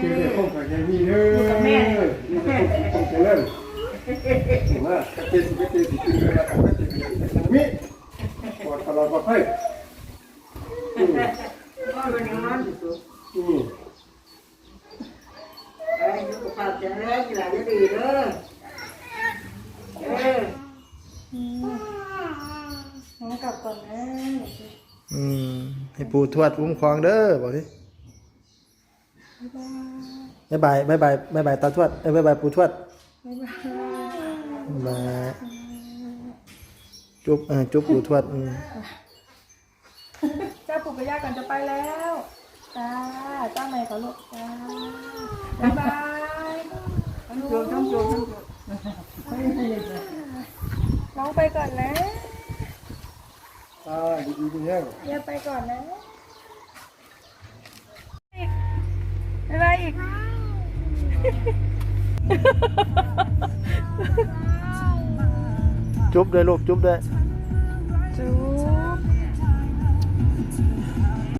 เจอเลยคงกับยังมีเด้อนี่จะคงจะเริ่มมาเจสิเจสิกิเลยนะก็จะมีแต่มีปวดตลอดปลอดภัยอืมอืมไอ้ยุกภาพแข็งแรงกีฬาจะดีเด้อเออน้องกลับก่อนนะอืมให้ปู่ทวดคุ้มครองเด้อบอกดิ บ๊ายบายบ๊ายบายบ๊ายบายตาทวดเอ้ยบ๊ายบายปู่ทวดบ๊ายบายบ๊ายบายจุ๊บเออจุ๊บปู่ทวดอืมจ้าปู่กับย่าก่อนจะไปแล้วจ้าจ้าใหม่ขอลูกจ้าบ๊ายบายทั้งโจรทั้งโจรทั้งโจรน้องไปก่อนนะอ่าดีๆดีแห้งย่าไปก่อนนะ Chụp đây luôn, chụp đây. Chúc